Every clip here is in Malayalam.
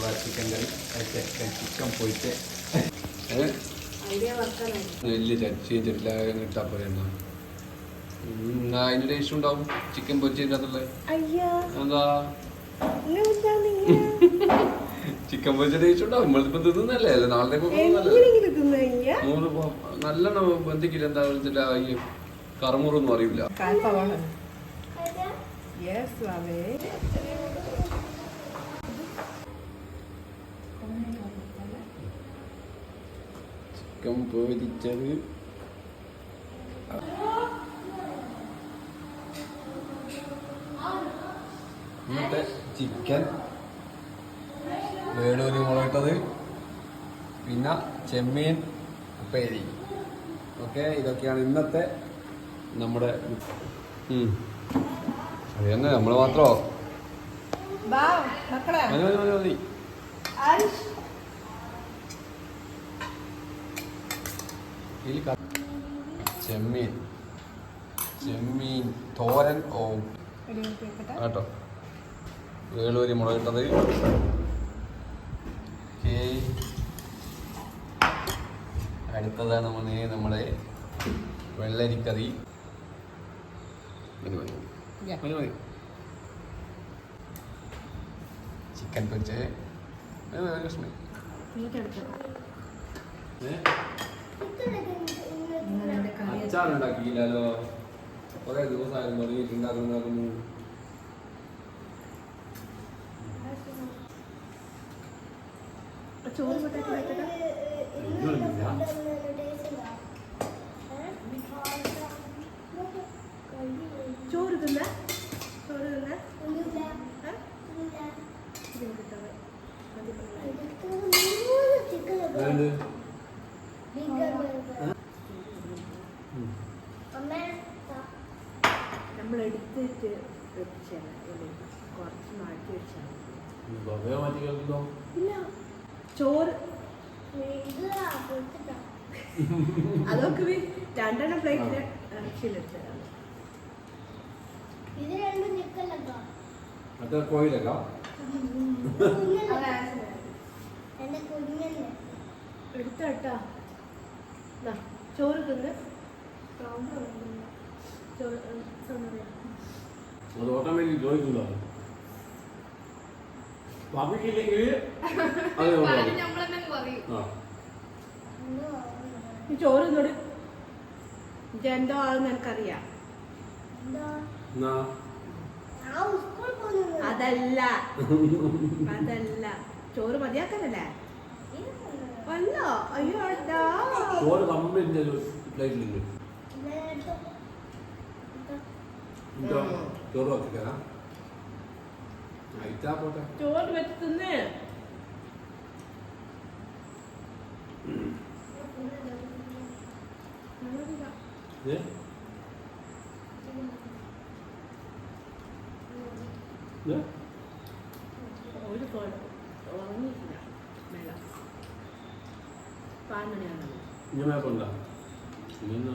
പോകാം ചിക്കൻ കറി. ചിക്കൻ പോയിട്ട്. വലിയ ചട്ടി ചെട്ടില ഇട്ടാൽ പോലെ ഉണ്ടാവും എന്നാ. ടേസ്റ്റ് ഉണ്ടാവും? ചിക്കൻ അയ്യോ. എന്താ ചിക്കൻ പൊരിച്ച ടേസ്റ്റ് ഉണ്ടാവും. നമ്മളിപ്പോ തിന്നല്ലേ? അല്ലേ? നാളത്തേക്ക് നൂറ് പോ- നല്ലെണ്ണം ബന്ധിക്കില്ല. എന്താ വെച്ചില്ല ഈ കറമുറൊന്നും അറിയില്ല. ചിക്കൻ പൊരിച്ചത് ഇന്നത്തെ ചിക്കൻ. വേളൂരി മുളകിട്ടത്. പിന്നെ ചെമ്മീൻ പേരി ഓക്കെ ഇതൊക്കെയാണ് ഇന്നത്തെ നമ്മുടെ. അത് തന്നെ നമ്മൾ മാത്രമോ മതി മതി മതി മതി ആരിഷ് ഇതിൽ ചെമ്മീൻ. ചെമ്മീൻ തോരൻ ഓ. കേട്ടോ വേളൂരി മുളകിട്ടത്. അടുത്തതാണ് മോനെ നമ്മളെ വെള്ളരിക്കറി. ചിക്കൻ പൊരിച്ചേ. ഏ? അച്ചാറുണ്ടാക്കിയില്ലല്ലോ. കുറെ ദിവസമായിരുന്നു തുടങ്ങിയിട്ടുണ്ടാക്കുന്നു ചോറ് തിന്നാ? നമ്മൾ എടുത്തിട്ട് വെച്ചാണ് കുറച്ച് മാറ്റി വെച്ചാൽ ഇല്ല. ചോറ്. അതൊക്കെ വി- രണ്ടെണ്ണം പ്ലേറ്റിൽ ഇറച്ചിയിലെടുത്തതാണ് ഇത് രണ്ടും നിക്കല്ലോ മറ്റേ കോയിലല്ല എടുത്താട്ടാ ദാ, ചോറ് തിന്ന്. ചോറ്. അത് ഓട്ടോമാറ്റിക് ചോദിക്കുന്നോ ബാബിക്കില്ലെങ്കിൽ അത് ഈ ചോറ് തിന്നോട്. എന്തോ ആണെന്ന് എനിക്കറിയാം. എന്താ? എന്നാ? ആ സ്കൂൾ പോകുന്നത് അതല്ല. അതല്ല. ചോറ് മതിയാക്കാനല്ലേ അല്ല അയ്യോ ചോറ് കമ്പിന്റെ ഒരു പ്ലേറ്റിലുണ്ട്. ഇട്ടോ ചോറ് വെക്കാം ആയിട്ടാ പോട്ടെ. ചോറ് വെച്ച് തിന്ന്? ഒരു ഉറങ്ങിയില്ല ഇനി മേപ്പുണ്ടോ ഇനിന്നാ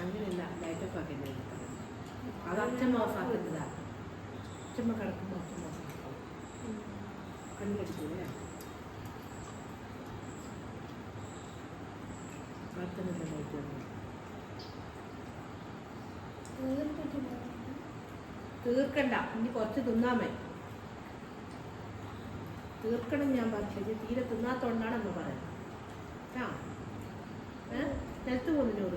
അങ്ങനെയല്ല ലൈറ്റൊക്കെ ആക്കിയിട്ട് അത് അച്ഛമ്മ ആക്കുന്നതാ അച്ഛമ്മ കിടക്കുമ്പോൾ അച്ഛമ്മ തീർക്കണ്ട. ഇനി കുറച്ച് തിന്നാമേ തീർക്കണം ഞാൻ പറഞ്ഞത് തീരെ തിന്നാത്തോണ്ടാണ് അമ്മ പറയുന്നത് ആ നിലത്ത് പോകുന്നതിനോട്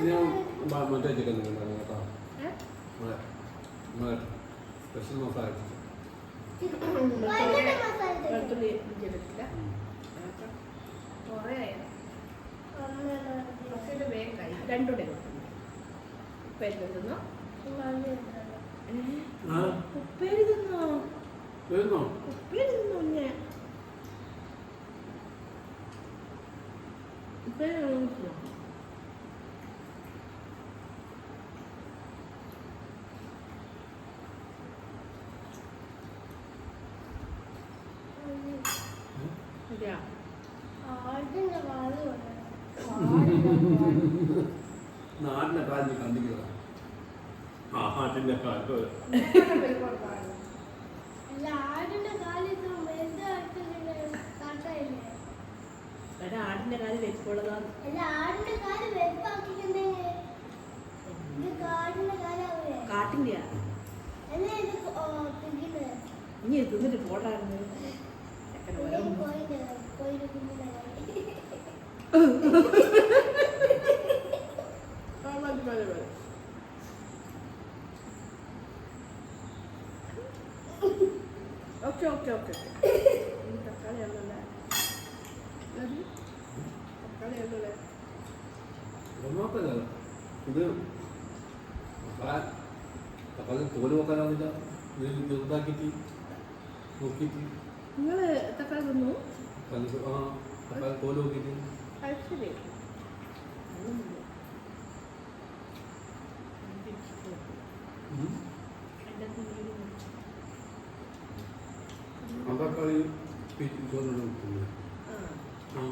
ഇനി ഞാൻ മറ്റേ ചിക്കൻ നിൽക്കുന്നു കേട്ടോ സ്പെഷ്യൽ മസാല ഉപ്പേരി തിന്നോ ഉപ്പേരി തിന്നോ ഞാൻ ഉപ്പേരി തിന്നോ നാടിന്റെ കാലിൽ കണ്ടിക്കുക ആട്ടിന്റെ കാൽ ആടിന്റെ കാൽ വെച്ചോളതാണ് ആടിന്റെ കാൽ വെപ്പാക്കിക്കുന്നേ കാട്ടിന്റെയാ? ഇനി തിന്നിട്ട് പോട്ടായിരുന്നു ഓക്കെ ഓക്കെ ഓക്കെ. തക്കാളിയാണല്ലേ തക്കാളിയാണല്ലേ ഇത് തക്കാളി തോൽ നോക്കാനാവുന്നില്ല ഇത് ചെറുതാക്കിയിട്ട് നോക്കിയിട്ട് നിങ്ങൾ തക്കാളി തിന്നു ശരി തക്കാളി ചോറിനാണ് ആ.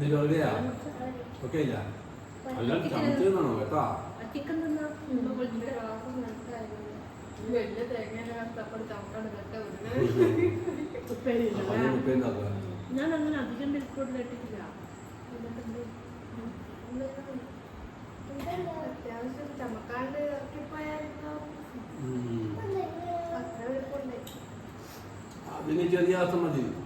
നിരോധയാ ഒക്കെ ഇല്ല. അല്ല ചമച്ചു തന്നാണോ കേട്ടാ? ഞാൻ അങ്ങനെ അധികം ബിൽക്കോട്ടിൽ ഇട്ടിട്ടില്ല അത്യാവശ്യം ചമക്കാണ്ട് Beni geriye atma diyor.